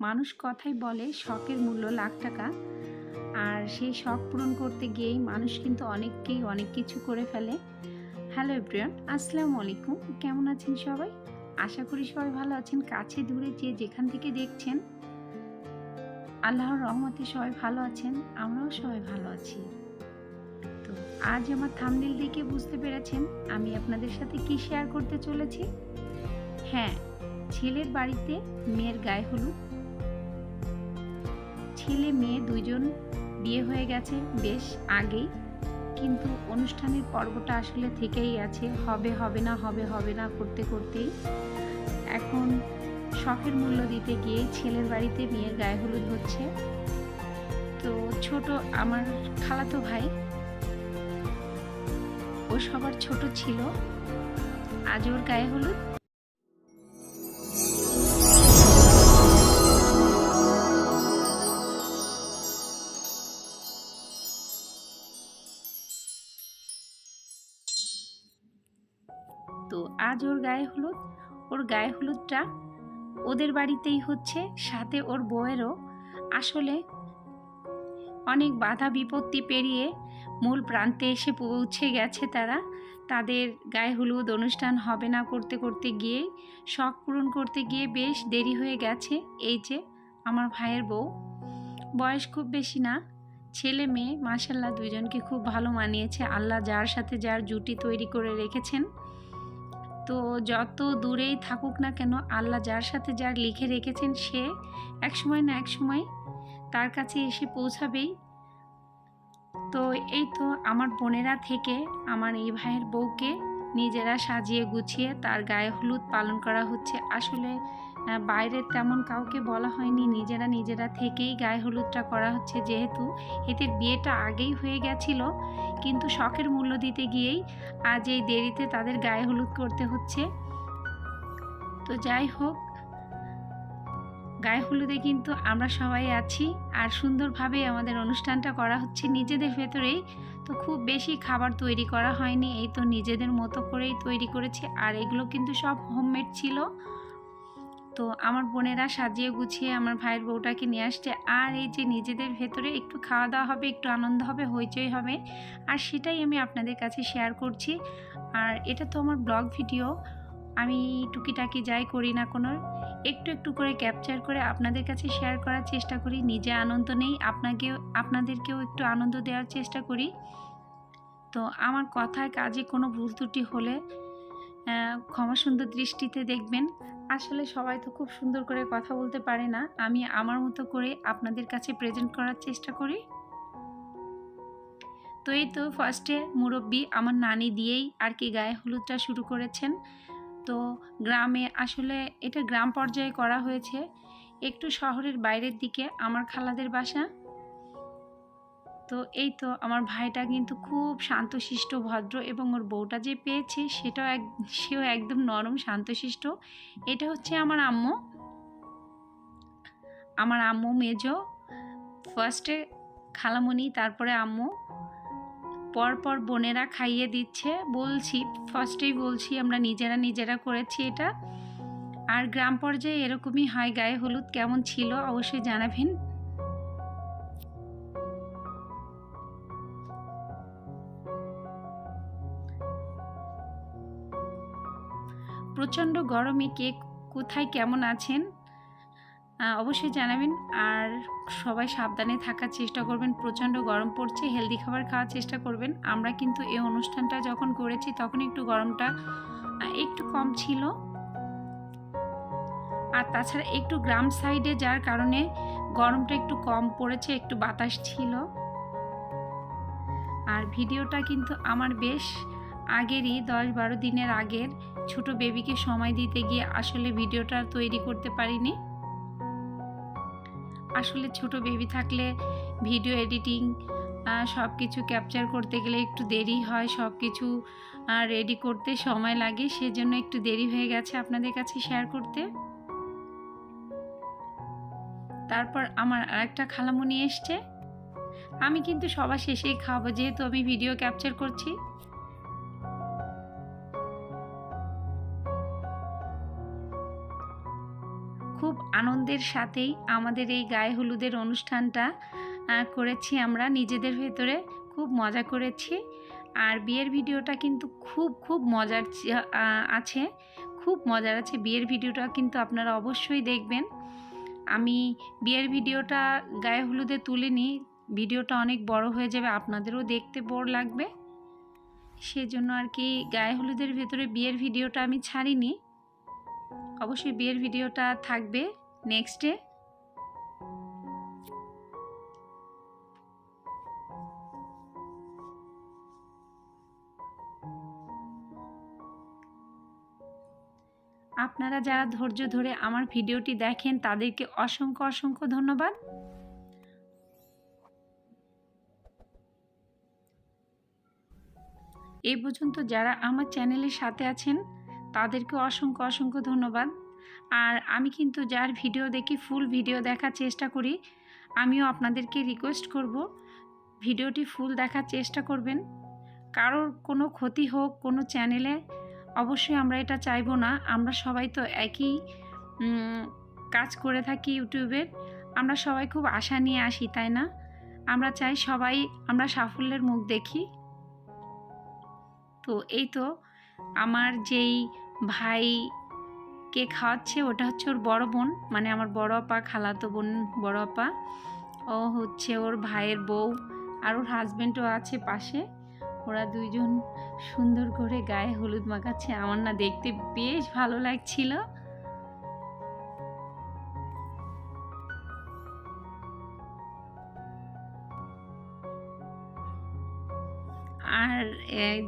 মানুষ কথাই বলে, শখের মূল্য লাখ টাকা। আর সেই শখ পূরণ করতে গিয়েই মানুষ কিন্তু অনেককেই অনেক কিছু করে ফেলে। হ্যালো এভরিওয়ান আসসালামু আলাইকুম। কেমন আছেন সবাই? আশা করি সবাই ভালো আছেন। কাছে দূরে যে যেখান থেকে দেখছেন, আল্লাহর রহমতে সবাই ভালো আছেন, আমরাও সবাই ভালো আছি। তো আজ আমার থামনেল দেখে বুঝতে পেরেছেন আমি আপনাদের সাথে কি শেয়ার করতে চলেছি? হ্যাঁ ছেলের বাড়িতে মেয়ের গায়ে হলুদ ছেলে মেয়ে দুইজন বিয়ে হয়ে গেছে বেশ আগেই। কিন্তু অনুষ্ঠানের পর্বটা আসলে থেকেই আছে, হবে হবে না, হবে হবে না করতে করতেই। এখন শখের মূল্য দিতে গিয়ে ছেলের বাড়িতে মেয়ের গায়ে হলুদ হচ্ছে। তো ছোট আমার খালাতো ভাই, ও সবার ছোট ছিল, আজ ওর গায়ে হলুদ। আজ ওর গায়ে হলুদ, ওর গায়ে হলুদটা ওদের বাড়িতেই হচ্ছে, সাথে ওর বউয়েরও। আসলে অনেক বাধা বিপত্তি পেরিয়ে মূল প্রান্তে এসে পৌঁছে গেছে তারা। তাদের গায়ে হলুদ অনুষ্ঠান হবে না করতে করতে গিয়ে, শখ পূরণ করতে গিয়ে বেশ দেরি হয়ে গেছে। এই যে, আমার ভাইয়ের বউ। বয়স খুব বেশি না। ছেলে মেয়ে মাসাল্লাহ দুইজনকে খুব ভালো মানিয়েছে। আল্লাহ যার সাথে যার জুটি তৈরি করে রেখেছেন। তো যত দূরেই থাকুক না কেন, আল্লাহ যার সাথে যার লিখে রেখেছেন সে এক সময় না এক সময় তার কাছে এসে পৌঁছাবেই। তো এই তো আমার বোনেরা থেকে আমার এই ভাইয়ের বউকে নিজেরা সাজিয়ে গুছিয়ে তার গায়ে হলুদ পালন করা হচ্ছে। আসলে বাইরের তেমন কাউকে বলা হয়নি। নিজেরা নিজেরা থেকেই গায়ে হলুদটা করা হচ্ছে যেহেতু এদের বিয়েটা আগেই হয়ে গেছিল। কিন্তু শখের মূল্য দিতে গিয়েই আজ এই দেরিতে তাদের গায়ে হলুদ করতে হচ্ছে। তো যাই হোক, গায়ে হলুদে কিন্তু আমরা সবাই আছি। আর সুন্দরভাবে আমাদের অনুষ্ঠানটা করা হচ্ছে। নিজেদের ভেতরেই তো খুব বেশি খাবার তৈরি করা হয়নি। এই তো নিজেদের মতো করেই তৈরি করেছি। আর এগুলো কিন্তু সব হোমমেড ছিল। তো আমার বোনেরা সাজিয়ে গুছিয়ে আমার ভাইয়ের বউটাকে নিয়ে আসছে। আর এই যে নিজেদের ভেতরে একটু খাওয়া দাওয়া হবে, একটু আনন্দ হবে, হইচই হবে, আর সেটাই আমি আপনাদের কাছে শেয়ার করছি। আর এটা তো আমার ব্লগ ভিডিও আমি টুকিটাকি যাই করি না কোনো, একটু একটু করে ক্যাপচার করে আপনাদের কাছে শেয়ার করার চেষ্টা করি। নিজে আনন্দ নেই, আপনাকেও, আপনাদেরকেও একটু আনন্দ দেওয়ার চেষ্টা করি। তো আমার কথায় কাজে কোনো ভুল ত্রুটি হলে ক্ষমা সুন্দর দৃষ্টিতে দেখবেন। আসলে সবাই তো খুব সুন্দর করে কথা বলতে পারে না। আমি আমার মতো করে আপনাদের কাছে প্রেজেন্ট করার চেষ্টা করি। তো এই তো ফার্স্টে মুরব্বী আমার নানি দিয়েই আর কি গায়ে হলুদটা শুরু করেছেন। তো গ্রামে আসলে এটা গ্রাম পর্যায়ে করা হয়েছে। একটু শহরের বাইরের দিকে আমার খালাদের বাসা। তো এই তো আমার ভাইটা কিন্তু খুব শান্তশিষ্ট, ভদ্র এবং ওর বউটা যে পেয়েছে সেটাও এক, সেও একদম নরম, শান্তশিষ্ট। এটা হচ্ছে আমার আম্মু। আমার আম্মু মেজো। ফার্স্টে খালামণি তারপরে আম্মু। পরপর বোনেরা খাইয়ে দিচ্ছে। বলছি ফার্স্টেই বলছি, আমরা নিজেরা নিজেরা করেছি এটা। আর গ্রাম পর্যায়ে এরকমই হয়, গায়ে হলুদ কেমন ছিল অবশ্যই জানাবেন। প্রচণ্ড গরমে কে কোথায় কেমন আছেন অবশ্যই জানাবেন। আর সবাই সাবধানে থাকার চেষ্টা করবেন, প্রচণ্ড গরম পড়ছে হেলদি খাবার খাওয়ার চেষ্টা করবেন। আমরা কিন্তু এই অনুষ্ঠানটা যখন করেছি তখন একটু গরমটা একটু কম ছিল। আর তাছাড়া একটু গ্রাম সাইডে যার কারণে গরমটা একটু কম পড়েছে, একটু বাতাস ছিল। আর ভিডিওটা কিন্তু আমার বেশ আগেরই দশ বারো দিনের আগের ছোট বেবিকে সময় দিতে গিয়ে আসলে ভিডিওটা তৈরি করতে পারিনি। আসলে ছোট বেবি থাকলে ভিডিও এডিটিং সব কিছু ক্যাপচার করতে গেলে একটু দেরি হয় সব কিছু রেডি করতে সময় লাগে, সেজন্য একটু দেরি হয়ে গেছে আপনাদের কাছে শেয়ার করতে। তারপর আমার আরেকটা খালামুনি এসছে। আমি কিন্তু সবার শেষেই খাব, যেহেতু আমি ভিডিও ক্যাপচার করছি। খুব আনন্দের সাথেই আমাদের এই গায়ে হলুদের অনুষ্ঠানটা করেছি আমরা। নিজেদের ভেতরে খুব মজা করেছি। আর বিয়ের ভিডিওটা কিন্তু খুব খুব মজার আছে। খুব মজার আছে। বিয়ের ভিডিওটা কিন্তু আপনারা অবশ্যই দেখবেন। আমি বিয়ের ভিডিওটা গায়ে হলুদে তুলিনি। ভিডিওটা অনেক বড় হয়ে যাবে। আপনাদেরও দেখতে বোর লাগবে। সেজন্য আর কি গায়ে হলুদের ভেতরে বিয়ের ভিডিওটা আমি ছাড়িনি। অবশ্যই বিয়ের ভিডিওটা থাকবে নেক্সটে আপনারা যারা ধৈর্য ধরে আমার ভিডিওটি দেখেন, তাদেরকে অসংখ্য অসংখ্য ধন্যবাদ। এই পর্যন্ত যারা আমার চ্যানেলের সাথে আছেন তাদেরকে অসংখ্য অসংখ্য ধন্যবাদ। আর আমি কিন্তু যার ভিডিও দেখি, ফুল ভিডিও দেখার চেষ্টা করি, আমিও আপনাদেরকে রিকোয়েস্ট করব, ভিডিওটি ফুল দেখার চেষ্টা করবেন। কারোর কোনো ক্ষতি হোক, কোনো চ্যানেলে অবশ্যই আমরা এটা চাইব না। আমরা সবাই তো একই কাজ করে থাকি ইউটিউবের আমরা সবাই খুব আশা নিয়ে আসি, তাই না? আমরা চাই সবাই আমরা সাফল্যের মুখ দেখি। তো এই তো আমার যেই ভাইকে খাওয়াচ্ছে, ওটা হচ্ছে ওর বড় বোন মানে আমার বড় আপা, খালাতো বোন, বড় আপা। ও হচ্ছে ওর ভাইয়ের বউ আর ওর হাজব্যান্ডও আছে পাশে। ওরা দুইজন সুন্দর করে গায়ে হলুদ মাখাচ্ছে। আমার না দেখতে বেশ ভালো লাগছিল।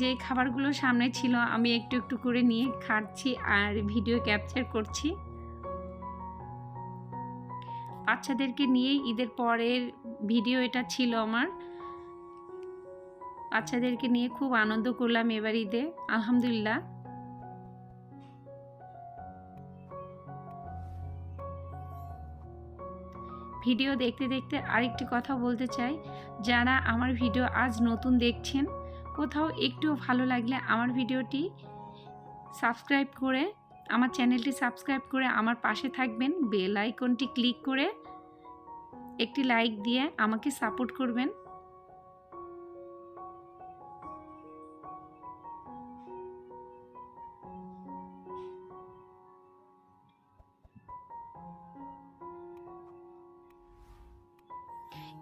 যে খাবারগুলো সামনে ছিল, আমি একটু একটু করে নিয়ে খাচ্ছি আর ভিডিও ক্যাপচার করছি। বাচ্চাদেরকে নিয়েই ঈদের পরের ভিডিও এটা ছিল আমার। বাচ্চাদেরকে নিয়ে খুব আনন্দ করলাম এবার ঈদে, আলহামদুলিল্লাহ। ভিডিও দেখতে দেখতে আরেকটি কথা বলতে চাই, যারা আমার ভিডিও আজ নতুন দেখছেন কোথাও একটু ভালো লাগলে আমার ভিডিওটি সাবস্ক্রাইব করে, আমার চ্যানেলটি সাবস্ক্রাইব করে আমার পাশে থাকবেন। বেল আইকনটি ক্লিক করে একটি লাইক দিয়ে আমাকে সাপোর্ট করবেন।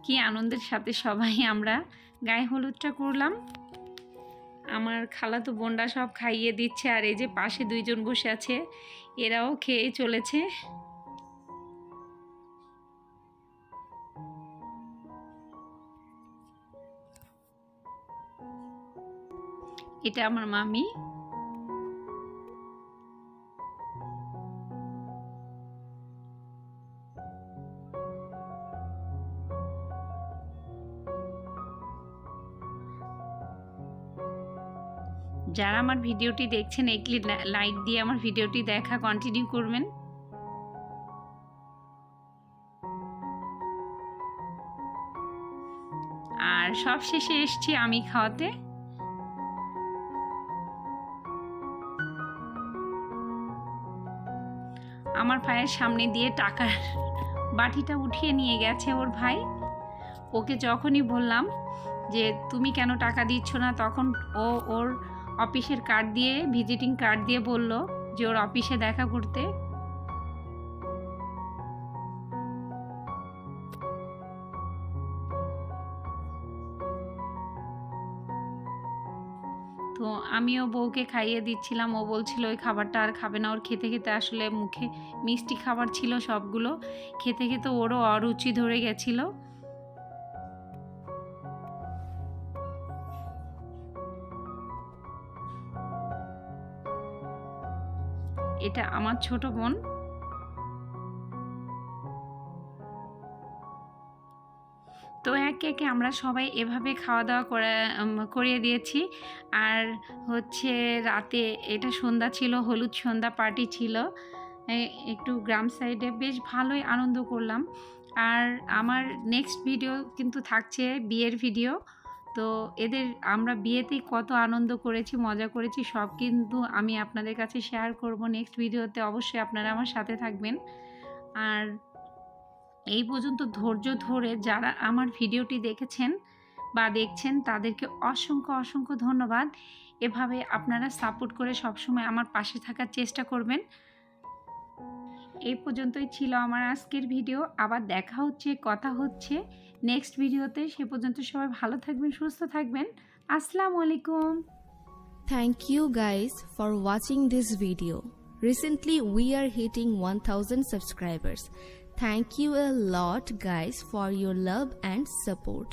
কি আনন্দের সাথে সবাই আমরা গায়ে হলুদটা করলাম। আমার খালাতো বোনরা সব খাইয়ে দিচ্ছে আর এই যে পাশে দুইজন বসে আছে, এরাও খেয়ে চলেছে। এটা আমার মামি। যারা আমার ভিডিওটি দেখছেন একলি লাইক দিয়ে আমার ভিডিওটি দেখা কন্টিনিউ করবেন। আর সব শেষে এসছি আমি খাওয়াতে। আমার ভাইয়ের সামনে দিয়ে টাকার বাটিটা উঠিয়ে নিয়ে গেছে ওর ভাই। ওকে যখনই বললাম যে, তুমি কেন টাকা দিচ্ছ না? তখন ও ওর অফিসের কার্ড দিয়ে ভিজিটিং কার্ড দিয়ে বলল যে ওর অফিসে দেখা করতে। তো আমিও বউকে খাইয়ে দিচ্ছিলাম। ও বলছিল ওই খাবারটা আর খাবে না। ওর খেতে খেতে আসলে মুখে মিষ্টি খাবার ছিল সবগুলো। খেতে খেতে ওরও অরুচি ধরে গেছিল। এটা আমার ছোট বোন। তো একে একে আমরা সবাই এভাবে খাওয়া দাওয়া করে করিয়ে দিয়েছি। আর হচ্ছে রাতে এটা সন্ধ্যা ছিল, হলুদ সন্ধ্যা পার্টি ছিল। একটু গ্রাম সাইডে বেশ ভালোই আনন্দ করলাম। আর আমার নেক্সট ভিডিও কিন্তু থাকছে বিয়ের ভিডিও তো এদের আমরা বিয়েতেই কত আনন্দ করেছি, মজা করেছি, সব কিন্তু আমি আপনাদের কাছে শেয়ার করব নেক্সট ভিডিওতে অবশ্যই আপনারা আমার সাথে থাকবেন। আর এই পর্যন্ত ধৈর্য ধরে যারা আমার ভিডিওটি দেখেছেন বা দেখছেন, তাদেরকে অসংখ্য অসংখ্য ধন্যবাদ। এভাবে আপনারা সাপোর্ট করে সবসময় আমার পাশে থাকার চেষ্টা করবেন। এই পর্যন্তই ছিল আমার আজকের ভিডিও। আবার দেখা হচ্ছে, কথা হচ্ছে নেক্সট ভিডিওতে। সে পর্যন্ত সবাই ভালো থাকবেন, সুস্থ থাকবেন। আসসালামু আলাইকুম। Thank you guys for watching this video recently we are hitting one thousand subscribers thank you a lot guys for your love and support